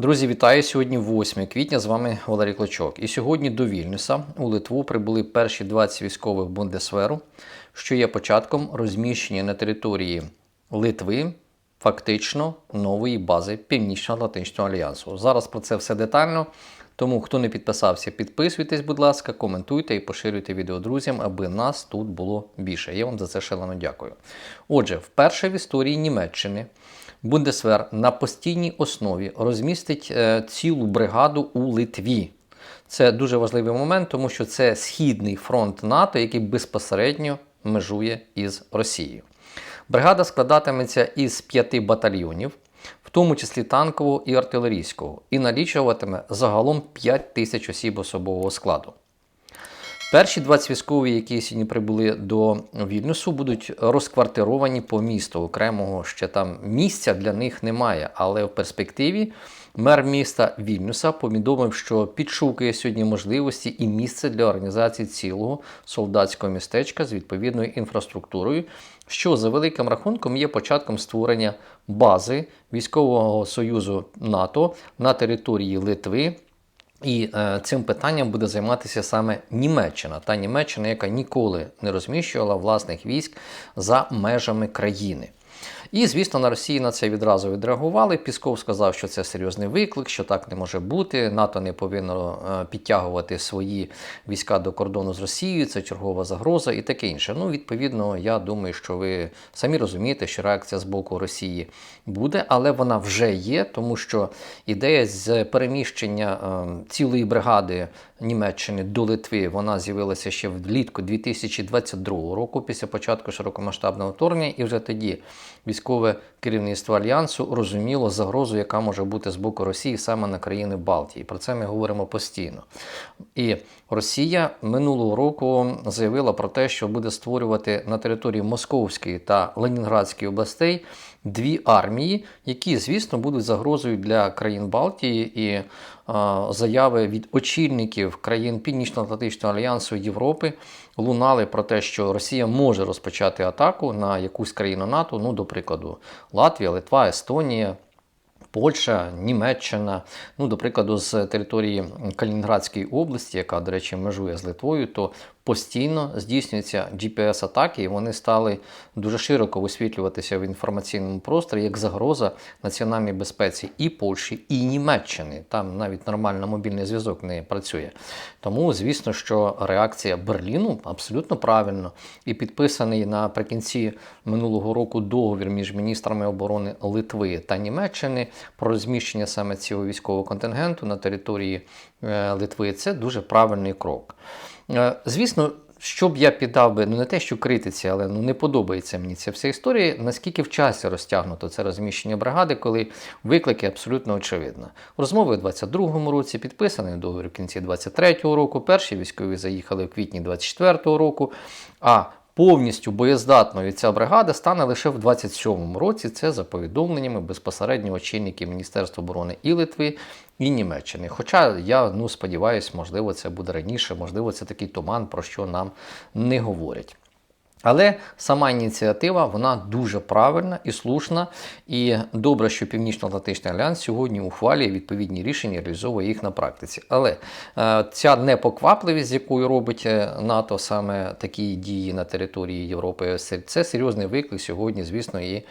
Друзі, вітаю! Сьогодні 8 квітня. З вами Валерій Клочок. І сьогодні до Вільнюса у Литву прибули перші 20 військових Бундесверу, що є початком розміщення на території Литви фактично нової бази Північно-Атлантичного альянсу. Зараз про це все детально. Тому, хто не підписався, підписуйтесь, будь ласка, коментуйте і поширюйте відео друзям, аби нас тут було більше. Я вам за це шалено дякую. Отже, вперше в історії Німеччини Бундесвер на постійній основі розмістить е, цілу бригаду у Литві. Це дуже важливий момент, тому що це східний фронт НАТО, який безпосередньо межує із Росією. Бригада складатиметься із п'яти батальйонів, в тому числі танкового і артилерійського, і налічуватиме загалом 5 тисяч осіб особового складу. Перші 20 військові, які сьогодні прибули до Вільнюсу, будуть розквартировані по місту. Окремого ще там місця для них немає. Але в перспективі мер міста Вільнюса повідомив, що підшукує сьогодні можливості і місце для організації цілого солдатського містечка з відповідною інфраструктурою, що за великим рахунком є початком створення бази військового союзу НАТО на території Литви. І е, цим питанням буде займатися саме Німеччина, та Німеччина, яка ніколи не розміщувала власних військ за межами країни. І, звісно, на Росії на це відразу відреагували. Пісков сказав, що це серйозний виклик, що так не може бути. НАТО не повинно е, підтягувати свої війська до кордону з Росією, це чергова загроза і таке інше. Ну, відповідно, я думаю, що ви самі розумієте, що реакція з боку Росії буде, але вона вже є, тому що ідея з переміщення е, цілої бригади Німеччини до Литви вона з'явилася ще влітку 2022 року, після початку широкомасштабного вторгнення, і вже тоді військове керівництво альянсу розуміло загрозу, яка може бути з боку Росії саме на країни Балтії. Про це ми говоримо постійно. І Росія минулого року заявила про те, що буде створювати на території Московської та Ленінградської областей дві армії, які, звісно, будуть загрозою для країн Балтії і заяви від очільників країн Північно-Атлантичного альянсу Європи лунали про те, що Росія може розпочати атаку на якусь країну НАТО, ну, до прикладу, Латвія, Литва, Естонія. Польща, Німеччина, ну, до прикладу, з території Калінінградської області, яка, до речі, межує з Литвою, то постійно здійснюються GPS-атаки, і вони стали дуже широко висвітлюватися в інформаційному просторі як загроза національній безпеці і Польщі, і Німеччини. Там навіть нормально мобільний зв'язок не працює. Тому, звісно, що реакція Берліну абсолютно правильно і підписаний наприкінці минулого року договір між міністрами оборони Литви та Німеччини про розміщення саме цього військового контингенту на території е, Литви. Це дуже правильний крок. Е, звісно, що б я піддав би, ну не те, що критиці, але ну не подобається мені ця вся історія, наскільки в часі розтягнуто це розміщення бригади, коли виклики абсолютно очевидно. Розмови у 22-му році підписаний договір в кінці 23-го року. Перші військові заїхали в квітні 24-го року. А повністю боєздатною ця бригада стане лише в 27-му році. Це за повідомленнями безпосередньо очільників Міністерства оборони і Литви, і Німеччини. Хоча я ну, сподіваюся, можливо, це буде раніше, можливо, це такий туман, про що нам не говорять. Але сама ініціатива вона дуже правильна і слушна. І добре, що Північно-Атлантичний альянс сьогодні ухвалює відповідні рішення, реалізовує їх на практиці. Але е, ця непоквапливість, з якою робить е, НАТО саме такі дії на території Європи, це серйозний виклик сьогодні, звісно, і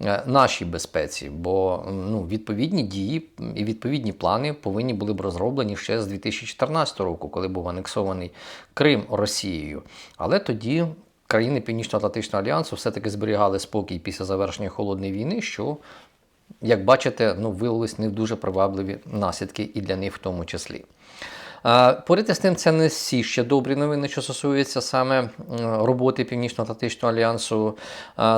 е, нашій безпеці. Бо ну, відповідні дії і відповідні плани повинні були б розроблені ще з 2014 року, коли був анексований Крим Росією. Але тоді країни Північно-Атлантичного альянсу все-таки зберігали спокій після завершення холодної війни, що, як бачите, ну, виявились не дуже привабливі наслідки і для них в тому числі. Поряд з тим, це не всі ще добрі новини, що стосуються саме роботи Північно-Атлантичного альянсу.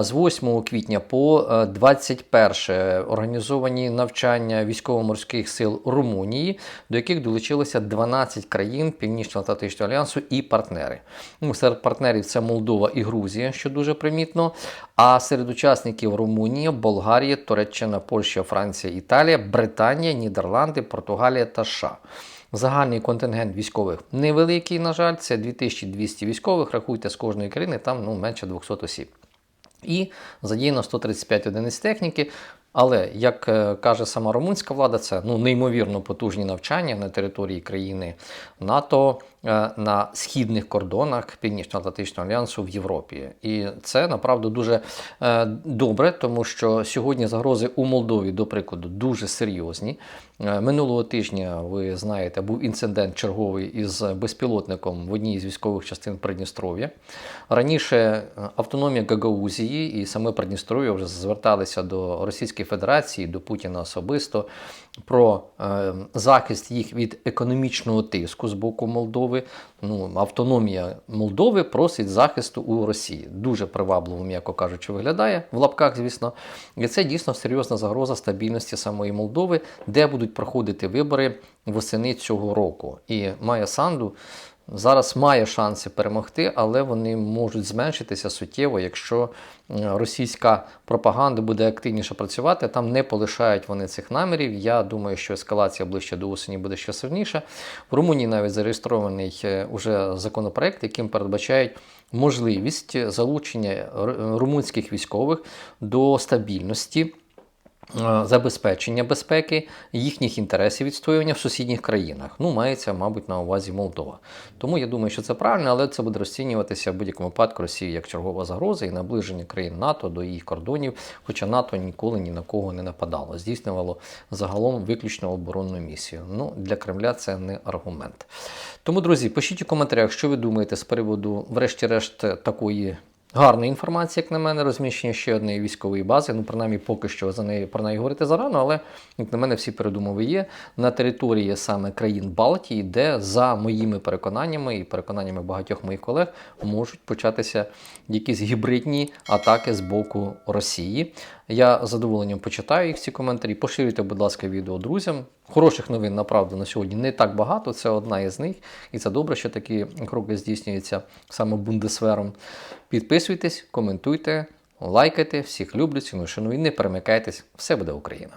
З 8 квітня по 21 організовані навчання військово-морських сил Румунії, до яких долучилося 12 країн Північно-Атлантичного альянсу і партнери. Ну, Серед партнерів це Молдова і Грузія, що дуже примітно. А серед учасників Румунія, Болгарія, Туреччина, Польща, Франція, Італія, Британія, Нідерланди, Португалія та США. Загальний контингент військових невеликий, на жаль, це 2200 військових. Рахуйте з кожної країни, там ну, менше 200 осіб. І задіяно 135 одиниць техніки. Але як е, каже сама румунська влада, це ну неймовірно потужні навчання на території країни НАТО е, на східних кордонах Північно-Атлантичного альянсу в Європі. І це направду дуже е, добре, тому що сьогодні загрози у Молдові, до прикладу, дуже серйозні. Минулого тижня, ви знаєте, був інцидент черговий із безпілотником в одній з військових частин Придністров'я. Раніше автономія Гагаузії і саме Придністров'я вже зверталися до Російської Федерації, до Путіна особисто про е, захист їх від економічного тиску з боку Молдови. Ну, автономія Молдови просить захисту у Росії. Дуже привабливо, м'яко кажучи, виглядає в лапках, звісно. І це дійсно серйозна загроза стабільності самої Молдови, де будуть проходити вибори восени цього року. І Майя Санду зараз має шанси перемогти, але вони можуть зменшитися суттєво, якщо е, російська пропаганда буде активніше працювати. Там не полишають вони цих намірів. Я думаю, що ескалація ближче до осені буде ще сильніша. В Румунії навіть зареєстрований е, уже законопроект, яким передбачають можливість залучення румунських військових до стабільності. Е, Забезпечення безпеки їхніх інтересів відстоювання в сусідніх країнах. Ну, мається, мабуть, на увазі Молдова. Тому я думаю, що це правильно, але це буде розцінюватися в будь-якому випадку Росії як чергова загроза і наближення країн НАТО до їх кордонів, хоча НАТО ніколи ні на кого не нападало, здійснювало загалом виключно оборонну місію. Ну, для Кремля це не аргумент. Тому, друзі, пишіть у коментарях, що ви думаєте з приводу, врешті-решт, такої. Гарна інформація, як на мене, розміщення ще однієї військової бази. Ну, принаймні, поки що за неї про неї говорити зарано, але як на мене, всі передумови є на території саме країн Балтії, де за моїми переконаннями і переконаннями багатьох моїх колег можуть початися якісь гібридні атаки з боку Росії. Я з задоволенням почитаю їх ці коментарі. Поширюйте, будь ласка, відео друзям. Хороших новин направду на сьогодні не так багато. Це одна із них, і це добре, що такі кроки здійснюються саме бундесвером. Підписуйтесь, коментуйте, лайкайте. Всіх люблю, ціную, шану і не перемикайтесь. Все буде Україна!